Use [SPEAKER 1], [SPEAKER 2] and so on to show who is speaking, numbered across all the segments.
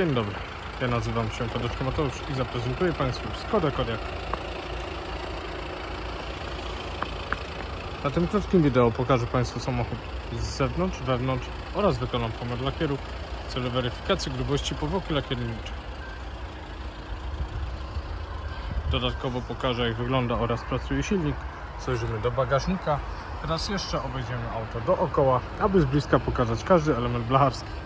[SPEAKER 1] Dzień dobry, ja nazywam się Tadeusz Mateusz i zaprezentuję Państwu Skoda Kodiaq. Na tym krótkim wideo pokażę Państwu samochód z zewnątrz, wewnątrz oraz wykonam pomiar lakieru w celu weryfikacji grubości powłoki lakierniczej. Dodatkowo pokażę jak wygląda oraz pracuje silnik. Zajrzymy do bagażnika. Teraz jeszcze obejdziemy auto dookoła, aby z bliska pokazać każdy element blacharski.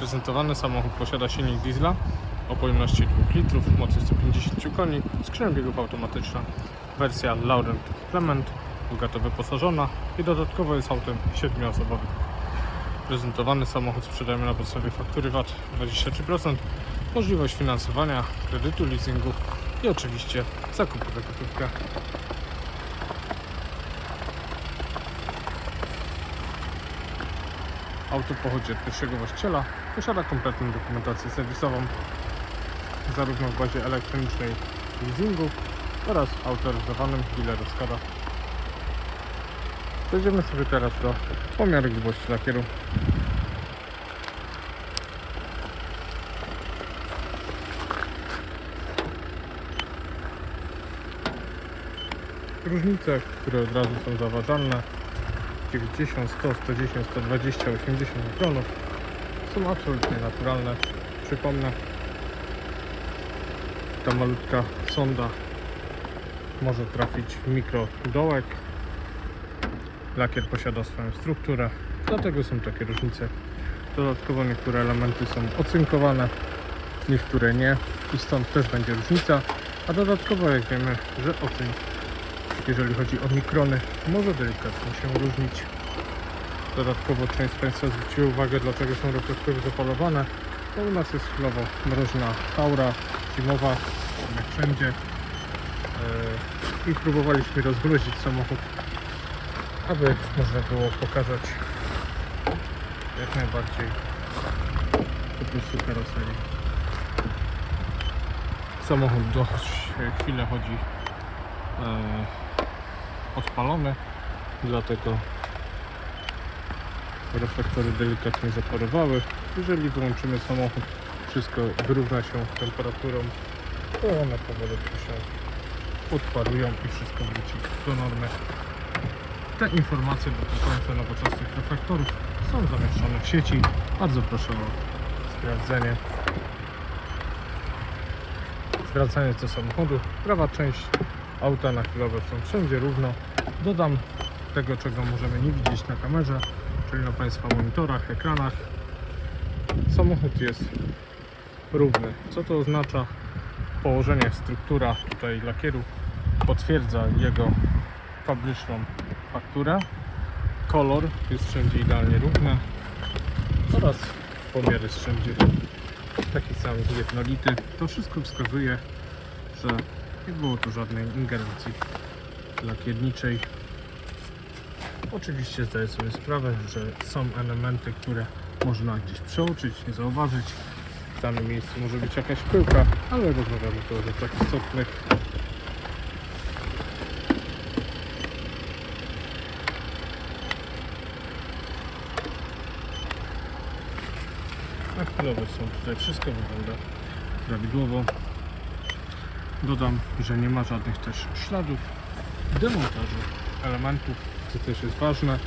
[SPEAKER 1] Prezentowany samochód posiada silnik diesla o pojemności 2 litrów, mocy 150 koni, skrzynią biegów automatyczna, wersja Laurent Clement, bogato wyposażona i dodatkowo jest autem 7-osobowym. Prezentowany samochód sprzedajemy na podstawie faktury VAT 23%, możliwość finansowania, kredytu, leasingu i oczywiście zakupu za gotówkę. Auto pochodzi od pierwszego właściciela, posiada kompletną dokumentację serwisową, zarówno w bazie elektronicznej leasingu oraz autoryzowanym dealerem Skoda. Przejdziemy sobie teraz do pomiaru grubości lakieru. Różnice, które od razu są zauważalne 90, 100, 110, 120, 80 mikronów są absolutnie naturalne. Przypomnę, ta malutka sonda może trafić w mikrodołek. Lakier posiada swoją strukturę, dlatego są takie różnice. Dodatkowo niektóre elementy są ocynkowane, niektóre nie i stąd też będzie różnica. A dodatkowo jak wiemy, że ocynk jeżeli chodzi o mikrony, może delikatnie się różnić. Dodatkowo część z Państwa zwróciła uwagę, dlaczego są reflektory zapalowane. To u nas jest chwilowo mroźna aura zimowa, jak wszędzie. Eee, I próbowaliśmy rozgruzić samochód, aby można było pokazać jak najbardziej po prostu karoserię. Samochód dość chwilę chodzi e, odpalony, dlatego reflektory delikatnie zaparowały. Jeżeli wyłączymy samochód, wszystko wyrówna się temperaturą, to one powolutku się odparują i wszystko wróci do normy. Te informacje dotyczące nowoczesnych reflektorów są zamieszczone w sieci. Bardzo proszę o sprawdzenie. Wracając do samochodu, prawa część auta na chwilę są wszędzie równo. Dodam tego, czego możemy nie widzieć na kamerze, czyli na Państwa monitorach, ekranach. Samochód jest równy. Co to oznacza? Położenie, struktura tutaj lakieru potwierdza jego fabryczną fakturę. Kolor jest wszędzie idealnie równy oraz pomiar jest wszędzie taki sam jednolity. To wszystko wskazuje, że nie było tu żadnej ingerencji lakierniczej. Oczywiście zdaję sobie sprawę, że są elementy, które można gdzieś przeoczyć, nie zauważyć. W danym miejscu może być jakaś pyłka, ale rozmawiamy tu o rzeczach istotnych. Na chwilę są tutaj wszystko wygląda prawidłowo. Dodam, że nie ma żadnych też śladów demontażu elementów, co też jest ważne,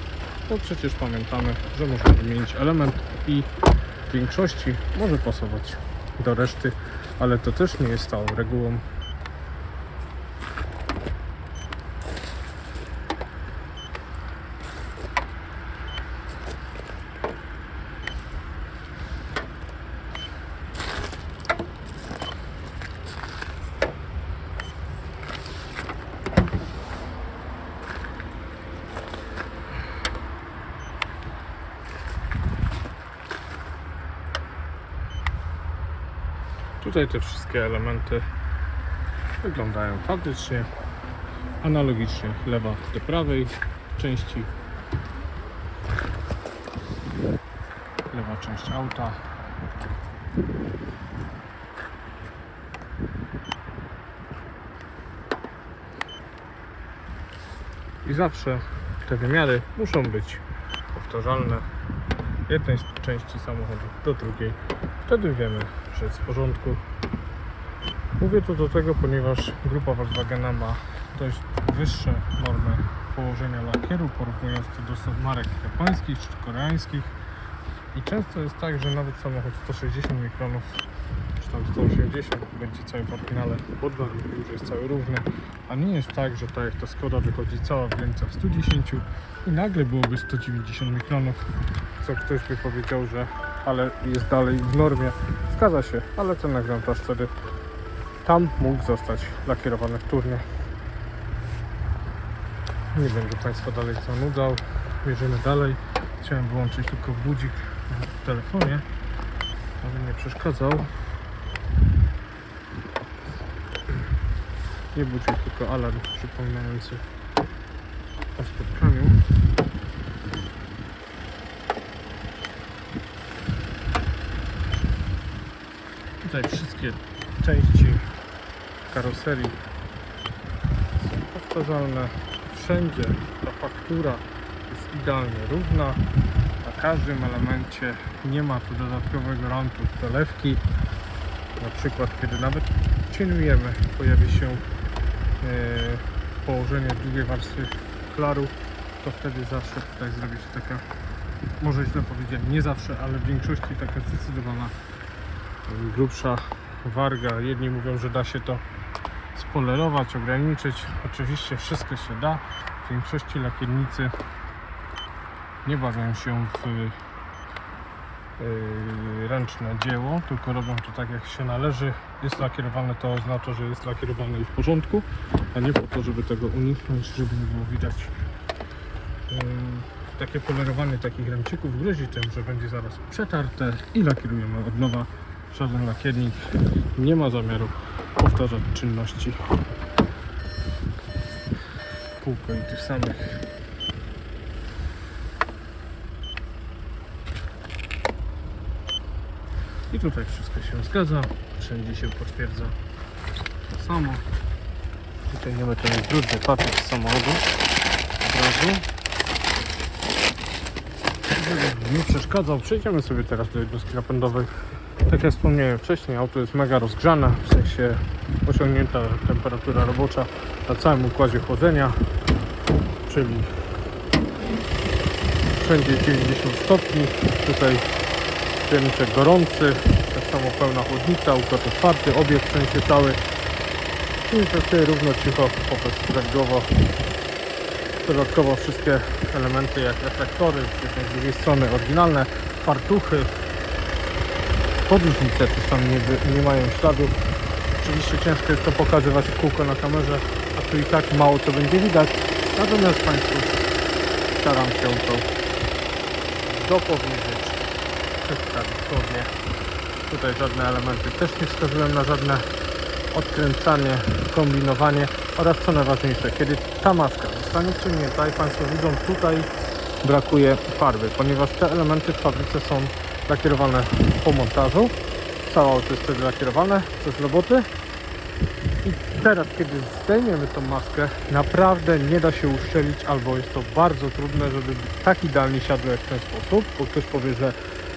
[SPEAKER 1] bo przecież pamiętamy, że można wymienić element i w większości może pasować do reszty, ale to też nie jest stałą regułą. Tutaj te wszystkie elementy wyglądają faktycznie analogicznie lewa do prawej części lewa część auta i zawsze te wymiary muszą być powtarzalne jednej części samochodu do drugiej. Wtedy wiemy, że jest w porządku. Mówię to do tego, ponieważ grupa Volkswagena ma dość wyższe normy położenia lakieru, porównując to do marek japońskich czy koreańskich. I często jest tak, że nawet samochód 160 mikronów czy tam 180 będzie cały w oryginale pod warunkiem, że jest cały równy. A nie jest tak, że tak jak ta Skoda wychodzi cała w granicach 110 i nagle byłoby 190 mikronów, co ktoś by powiedział, że ale jest dalej w normie. Zgadza się, ale ten egzemplarz wtedy tam mógł zostać lakierowany wtórnie. Nie będę Państwa dalej zanudzał. Bierzemy dalej. Chciałem wyłączyć tylko budzik w telefonie, aby nie przeszkadzał. Nie budzik, tylko alarm przypominający o spotkaniu. Tutaj wszystkie części karoserii są powtarzalne. Wszędzie ta faktura jest idealnie równa. Na każdym elemencie nie ma tu dodatkowego rantu dolewki. Na przykład, kiedy nawet cieniujemy, pojawi się e, położenie drugiej warstwy klaru, to wtedy zawsze tutaj zrobi się taka, może źle powiedziałem, nie zawsze, ale w większości taka zdecydowana e, grubsza warga. Jedni mówią, że da się to spolerować, ograniczyć. Oczywiście wszystko się da. W większości lakiernicy nie bawią się w yy, ręczne dzieło, tylko robią to tak jak się należy. Jest lakierowane, to oznacza, że jest lakierowane i w porządku, a nie po to, żeby tego uniknąć, żeby nie było widać. Yy, takie polerowanie takich ręczyków grozi tym, że będzie zaraz przetarte i lakierujemy od nowa. Żaden lakiernik nie ma zamiaru powtarzać czynności kółko i tych samych. I tutaj wszystko się zgadza, wszędzie się potwierdza to samo. Mamy ten brudny papier z samochodu od razu. Żeby nie przeszkadzał, przejdziemy sobie teraz do jednostki napędowej. Tak jak wspomniałem wcześniej, auto jest mega rozgrzane, w sensie osiągnięta temperatura robocza na całym układzie chłodzenia, czyli wszędzie 90 stopni. Tutaj pierniczek gorący, tak samo pełna chłodnica, układ otwarty, obieg w sensie cały. I pracuje równo cicho, poprzez prawidłowo. Dodatkowo wszystkie elementy jak reflektory, z drugiej strony oryginalne, fartuchy, podróżnice tu są nie, nie mają śladów. Oczywiście ciężko jest to pokazywać w kółko na kamerze, a tu i tak mało co będzie widać. Natomiast Państwu staram się to dopowiedzieć, przedstawić słownie. Tutaj żadne elementy też nie wskazują na żadne odkręcanie, kombinowanie oraz co najważniejsze, kiedy ta maska zostanie wciągnięta i Państwo widzą tutaj brakuje farby, ponieważ te elementy w fabryce są lakierowane po montażu. Całe auto jest wtedy lakierowane przez roboty. I teraz, kiedy zdejmiemy tą maskę, naprawdę nie da się uszczelić, albo jest to bardzo trudne, żeby tak idealnie siadło jak w ten sposób, bo ktoś powie, że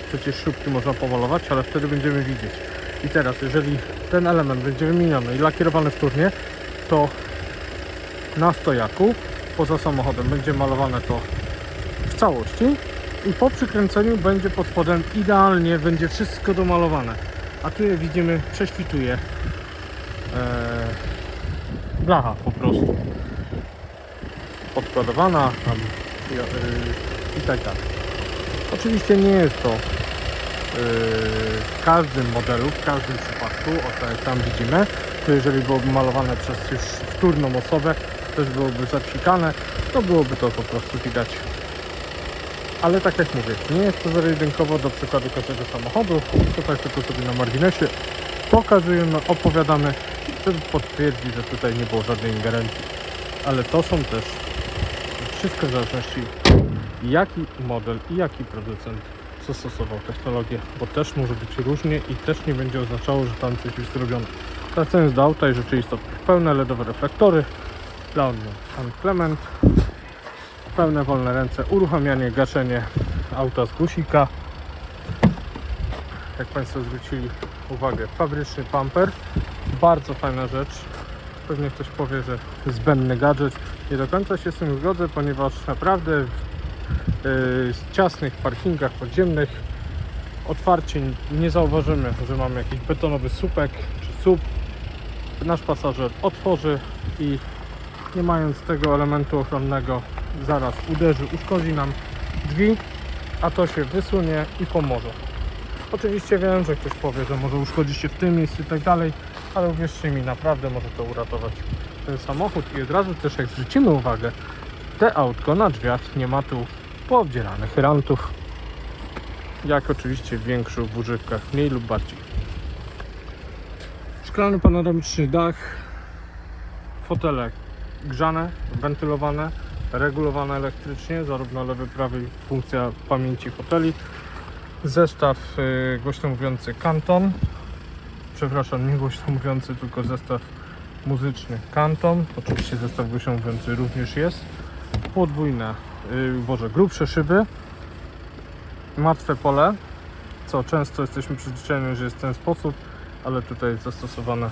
[SPEAKER 1] przecież śrubki można pomalować, ale wtedy będziemy widzieć. I teraz, jeżeli ten element będzie wymieniony i lakierowany wtórnie, to na stojaku, poza samochodem, będzie malowane to w całości i po przykręceniu będzie pod spodem idealnie, będzie wszystko domalowane. A tu widzimy, prześwituje eee, blacha po prostu. Podkładowana tam, i, yy, i tak dalej. Oczywiście nie jest to yy, w każdym modelu, w każdym przypadku, o tak jak tam widzimy, to jeżeli byłoby malowane przez już wtórną osobę, też byłoby zapsikane, to byłoby to po prostu widać ale tak jak mówię, nie jest to zero-jedynkowo do przykładu każdego samochodu. Tutaj tylko sobie na marginesie pokazujemy, opowiadamy, żeby potwierdzić, że tutaj nie było żadnej ingerencji. Ale to są też wszystko w zależności jaki model i jaki producent zastosował technologię, bo też może być różnie i też nie będzie oznaczało, że tam coś jest zrobione. Wracając do auta i rzeczy istotnych. Pełne LEDowe reflektory, dla odmian Pan Clement, pełne wolne ręce, uruchamianie, gaszenie auta z guzika. Jak Państwo zwrócili uwagę, fabryczny pumper. Bardzo fajna rzecz. Pewnie ktoś powie, że zbędny gadżet. Nie do końca się z tym zgodzę, ponieważ naprawdę w yy, ciasnych parkingach podziemnych otwarcie nie zauważymy, że mamy jakiś betonowy słupek czy słup. Nasz pasażer otworzy i nie mając tego elementu ochronnego zaraz uderzy, uszkodzi nam drzwi, a to się wysunie i pomoże. Oczywiście wiem, że ktoś powie, że może uszkodzić się w tym miejscu i tak dalej, ale uwierzcie mi, naprawdę może to uratować ten samochód i od razu też jak zwrócimy uwagę, te autko na drzwiach nie ma tu poobdzieranych rantów, jak oczywiście w większych używkach, mniej lub bardziej. Szklany panoramiczny dach, fotele grzane, wentylowane, regulowane elektrycznie, zarówno lewy, prawy funkcja pamięci foteli. Zestaw y, głośno mówiący Canton, przepraszam, nie głośno mówiący, tylko zestaw muzyczny Canton. Oczywiście zestaw głośno mówiący również jest. Podwójne, y, boże, grubsze szyby, martwe pole, co często jesteśmy przyzwyczajeni, że jest w ten sposób, ale tutaj jest zastosowane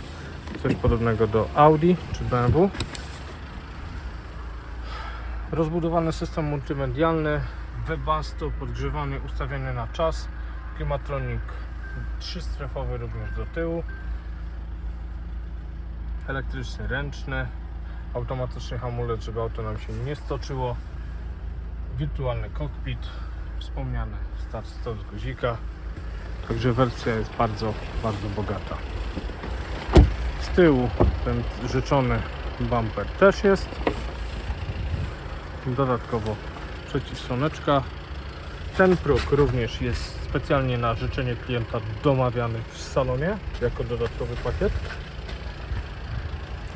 [SPEAKER 1] coś podobnego do Audi czy BMW. Rozbudowany system multimedialny, webasto, podgrzewany, ustawiony na czas, klimatronik trzystrefowy również do tyłu, elektryczny ręczny, automatyczny hamulec, żeby auto nam się nie stoczyło, wirtualny kokpit, wspomniany start stop z guzika, także wersja jest bardzo, bardzo bogata. Z tyłu ten życzony bumper też jest. Dodatkowo przeciwsłoneczka. Ten próg również jest specjalnie na życzenie klienta domawiany w salonie jako dodatkowy pakiet.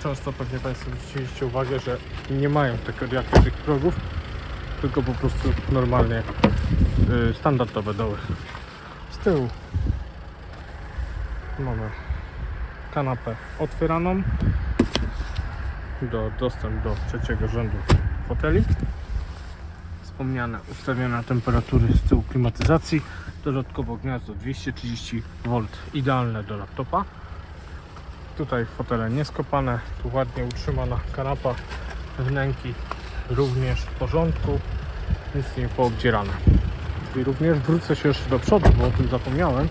[SPEAKER 1] Często pewnie Państwo zwróciliście uwagę, że nie mają tych progów, tylko po prostu normalnie y, standardowe doły. Z tyłu mamy kanapę otwieraną do dostęp do trzeciego rzędu foteli. Wspomniane ustawione temperatury z tyłu klimatyzacji. Dodatkowo gniazdo 230 V idealne do laptopa. Tutaj fotele nieskopane tu ładnie utrzymana kanapa wnęki również w porządku nic nie poobdzierane. I również wrócę się jeszcze do przodu bo o tym zapomniałem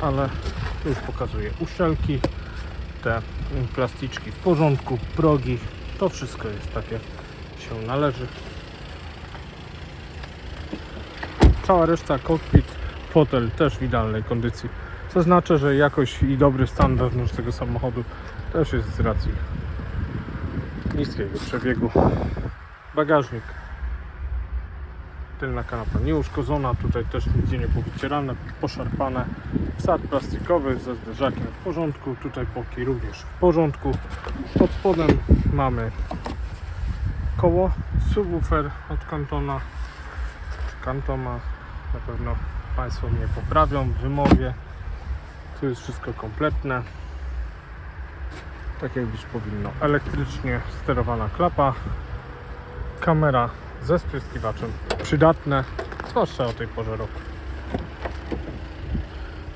[SPEAKER 1] ale już pokazuję uszczelki te plasticzki w porządku, progi, to wszystko jest takie się należy. Cała reszta kokpit, fotel też w idealnej kondycji. Co znaczy, że jakość i dobry stan wewnątrz tego samochodu też jest z racji niskiego przebiegu. Bagażnik. Tylna kanapa nieuszkodzona, tutaj też nigdzie nie powycierane, poszarpane. Wsad plastikowy ze zderzakiem w porządku, tutaj boki również w porządku. Pod spodem mamy koło, subwoofer od Kantona, czy Kantoma, na pewno Państwo mnie poprawią w wymowie. Tu jest wszystko kompletne. Tak jak być powinno. Elektrycznie sterowana klapa, kamera ze spryskiwaczem. Przydatne, zwłaszcza o tej porze roku.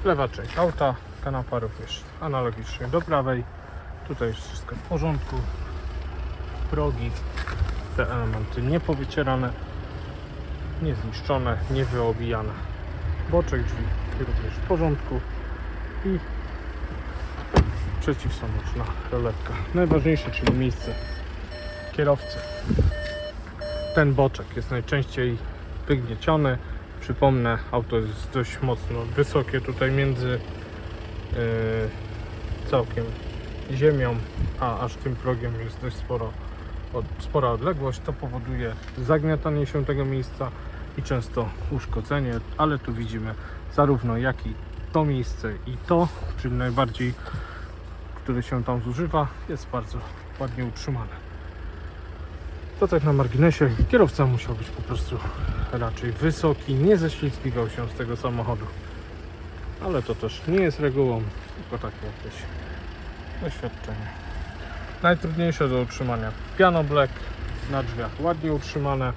[SPEAKER 1] Lewa część auta, kanapa również analogicznie do prawej. Tutaj jest wszystko w porządku. Progi, te elementy nie powycierane, nie zniszczone, nie wyobijane. Boczek drzwi również w porządku i przeciwsłoneczna roletka. Najważniejsze, czyli miejsce kierowcy. Ten boczek jest najczęściej wygnieciony. Przypomnę, auto jest dość mocno wysokie tutaj między yy, całkiem ziemią, a aż tym progiem jest dość sporo, od, spora odległość. To powoduje zagniatanie się tego miejsca i często uszkodzenie, ale tu widzimy zarówno jak i to miejsce i to, czyli najbardziej, które się tam zużywa, jest bardzo ładnie utrzymane. To tak na marginesie. Kierowca musiał być po prostu raczej wysoki, nie ześlizgiwał się z tego samochodu. Ale to też nie jest regułą, tylko takie jakieś doświadczenie. Najtrudniejsze do utrzymania piano black, na drzwiach ładnie utrzymane.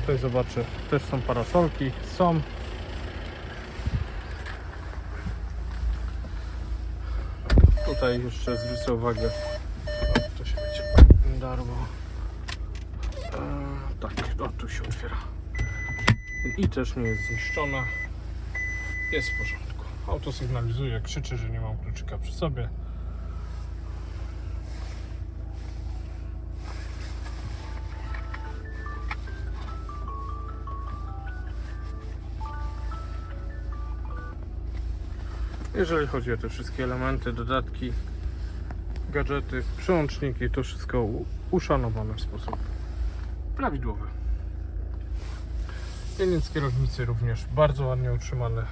[SPEAKER 1] Tutaj zobaczę, też są parasolki, są. Tutaj jeszcze zwrócę uwagę, o, to się będzie darło. Eee, tak, o, tu się otwiera. I też nie jest zniszczona. Jest w porządku. Auto sygnalizuje, krzyczy, że nie mam kluczyka przy sobie. Jeżeli chodzi o te wszystkie elementy, dodatki, gadżety, przełączniki, to wszystko uszanowane w sposób prawidłowy. Pieniądz kierownicy również bardzo ładnie utrzymane.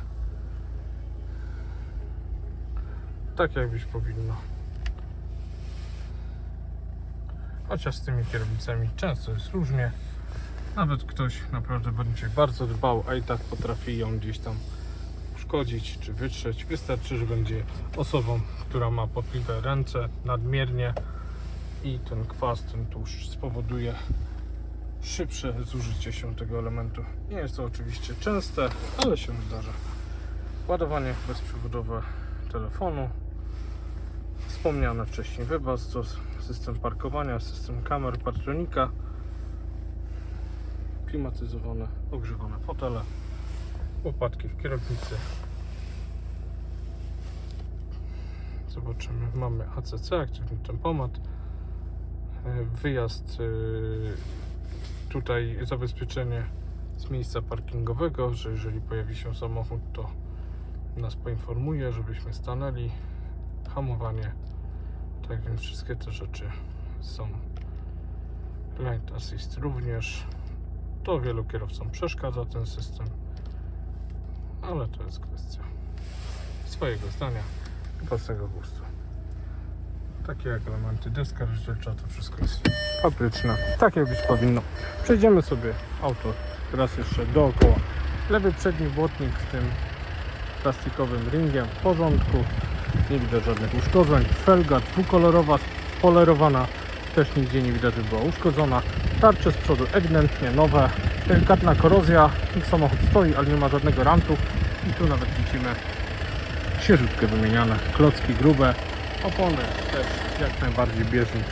[SPEAKER 1] Tak jak być powinno. Chociaż z tymi kierownicami często jest różnie. Nawet ktoś naprawdę będzie bardzo dbał, a i tak potrafi ją gdzieś tam uszkodzić czy wytrzeć. Wystarczy, że będzie osobą, która ma potliwe ręce nadmiernie i ten kwas, ten tłuszcz spowoduje szybsze zużycie się tego elementu. Nie jest to oczywiście częste, ale się zdarza. Ładowanie bezprzewodowe telefonu. Wspomniane wcześniej Webastos, system parkowania, system kamer, patronika, klimatyzowane, ogrzewane fotele, łopatki w kierownicy. Zobaczymy, mamy ACC, aktywny tempomat, e, wyjazd e, tutaj zabezpieczenie z miejsca parkingowego, że jeżeli pojawi się samochód, to nas poinformuje, żebyśmy stanęli. Hamowanie. Tak więc wszystkie te rzeczy są. Light Assist również. To wielu kierowcom przeszkadza ten system, ale to jest kwestia swojego zdania i własnego gustu. Takie jak elementy, deska rozdzielcza, to wszystko jest fabryczne, tak jak być powinno. Przejdziemy sobie auto raz jeszcze dookoła. Lewy przedni błotnik z tym plastikowym ringiem w porządku. Nie widać żadnych uszkodzeń. Felga dwukolorowa, polerowana. Też nigdzie nie widać, że była uszkodzona. Tarcze z przodu ewidentnie nowe. Delikatna korozja. Samochód stoi, ale nie ma żadnego rantu. I tu nawet widzimy świeżutkie wymieniane. Klocki grube. Opony też jak najbardziej bieżnik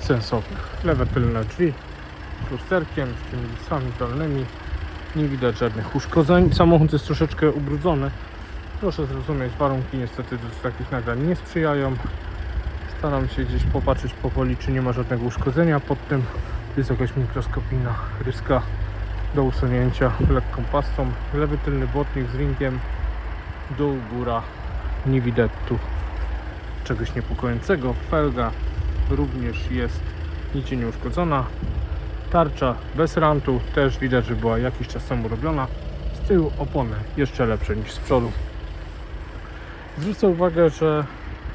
[SPEAKER 1] sensowny. Lewe tylne drzwi z lusterkiem, z tymi listwami dolnymi. Nie widać żadnych uszkodzeń. Samochód jest troszeczkę ubrudzony. Proszę zrozumieć, warunki niestety do takich nagrań nie sprzyjają. Staram się gdzieś popatrzeć powoli, czy nie ma żadnego uszkodzenia pod tym. Jest jakaś mikroskopijna ryska do usunięcia lekką pastą. Lewy tylny błotnik z ringiem, dół, góra. Nie widać tu czegoś niepokojącego. Felga również jest nigdzie nie uszkodzona. Tarcza bez rantu też widać, że była jakiś czas temu robiona. Z tyłu opony jeszcze lepsze niż z przodu. Zwrócę uwagę, że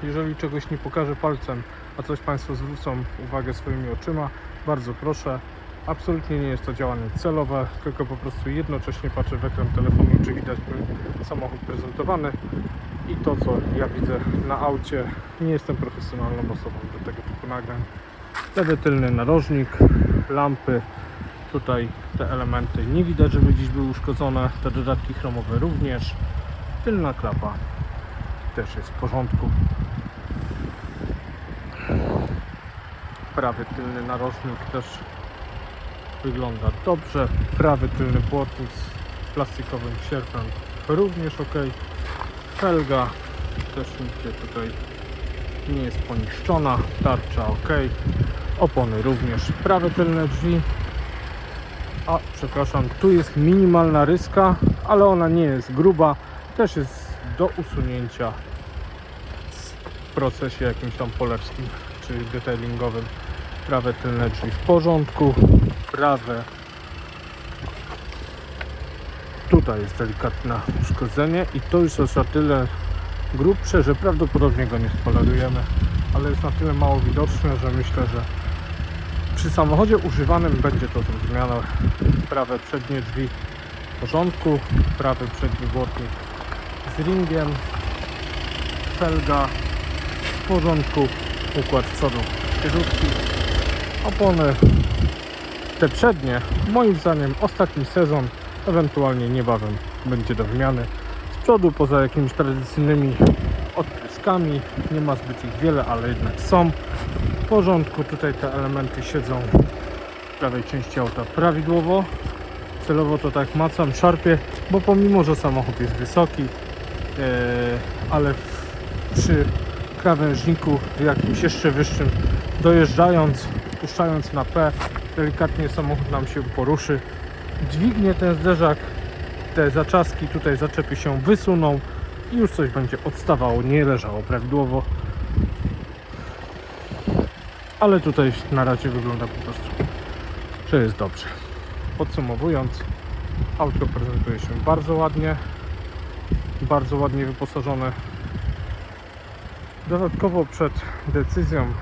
[SPEAKER 1] jeżeli czegoś nie pokażę palcem, a coś Państwo zwrócą uwagę swoimi oczyma, bardzo proszę. Absolutnie nie jest to działanie celowe, tylko po prostu jednocześnie patrzę w ekran telefonu, czy widać samochód prezentowany i to, co ja widzę na aucie. Nie jestem profesjonalną osobą do tego typu nagrań. Lewy tylny narożnik, lampy, tutaj te elementy nie widać, żeby gdzieś były uszkodzone, te dodatki chromowe również. Tylna klapa też jest w porządku. Prawy tylny narożnik też wygląda dobrze. Prawy tylny błotnik z plastikowym sierpem również ok. Felga też nigdzie tutaj nie jest poniszczona. Tarcza ok. Opony również. Prawe tylne drzwi. A przepraszam, tu jest minimalna ryska, ale ona nie jest gruba. Też jest do usunięcia w procesie jakimś tam polerskim czy detailingowym. Prawe tylne drzwi w porządku. Prawe. Tutaj jest delikatne uszkodzenie i to już jest na tyle grubsze, że prawdopodobnie go nie spolerujemy, ale jest na tyle mało widoczne, że myślę, że przy samochodzie używanym będzie to zrozumiane. Prawe przednie drzwi w porządku, prawy przedni błotnik z ringiem, felga w porządku, układ przodu świeżutki, opony te przednie, moim zdaniem ostatni sezon, ewentualnie niebawem będzie do wymiany. Z przodu poza jakimiś tradycyjnymi odpryskami nie ma zbyt ich wiele, ale jednak są. W porządku, tutaj te elementy siedzą w prawej części auta prawidłowo. Celowo to tak macam, szarpię, bo pomimo, że samochód jest wysoki, e, ale w, przy krawężniku jakimś jeszcze wyższym dojeżdżając, puszczając na P, delikatnie samochód nam się poruszy. Dźwignie ten zderzak, te zaczaski tutaj zaczepy się wysuną i już coś będzie odstawało, nie leżało prawidłowo. Ale tutaj na razie wygląda po prostu, że jest dobrze. Podsumowując, auto prezentuje się bardzo ładnie, bardzo ładnie wyposażone. Dodatkowo przed decyzją,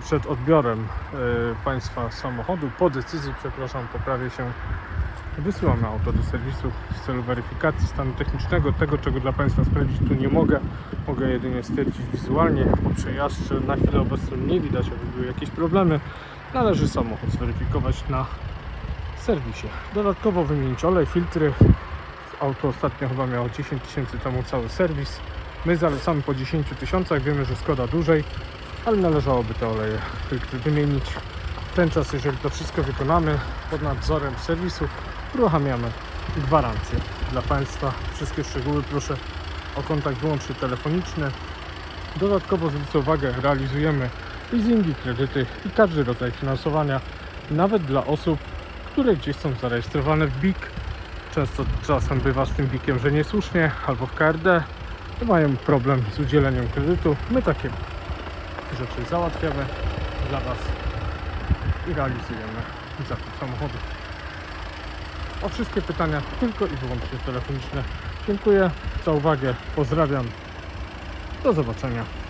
[SPEAKER 1] przed odbiorem e, Państwa samochodu, po decyzji, przepraszam, poprawię się, wysyłamy auto do serwisu w celu weryfikacji stanu technicznego. Tego, czego dla Państwa sprawdzić tu nie mogę. Mogę jedynie stwierdzić wizualnie po przejażdżce. Na chwilę obecną nie widać, aby były jakieś problemy. Należy samochód zweryfikować na serwisie. Dodatkowo wymienić olej, filtry. Auto ostatnio chyba miało 10 tysięcy temu cały serwis. My zalecamy po 10 tysiącach, wiemy, że Skoda dłużej, ale należałoby te oleje, wymienić. Ten czas, jeżeli to wszystko wykonamy pod nadzorem serwisu, uruchamiamy gwarancję dla Państwa. Wszystkie szczegóły proszę o kontakt wyłącznie telefoniczny. Dodatkowo zwrócę uwagę, realizujemy leasingi, kredyty i każdy rodzaj finansowania, nawet dla osób, które gdzieś są zarejestrowane w BIK. Często czasem bywa z tym BIKiem, że niesłusznie, albo w KRD mają problem z udzieleniem kredytu. My takie rzeczy załatwiamy dla Was i realizujemy zakup samochodu. O wszystkie pytania tylko i wyłącznie telefoniczne. Dziękuję za uwagę, pozdrawiam. Do zobaczenia.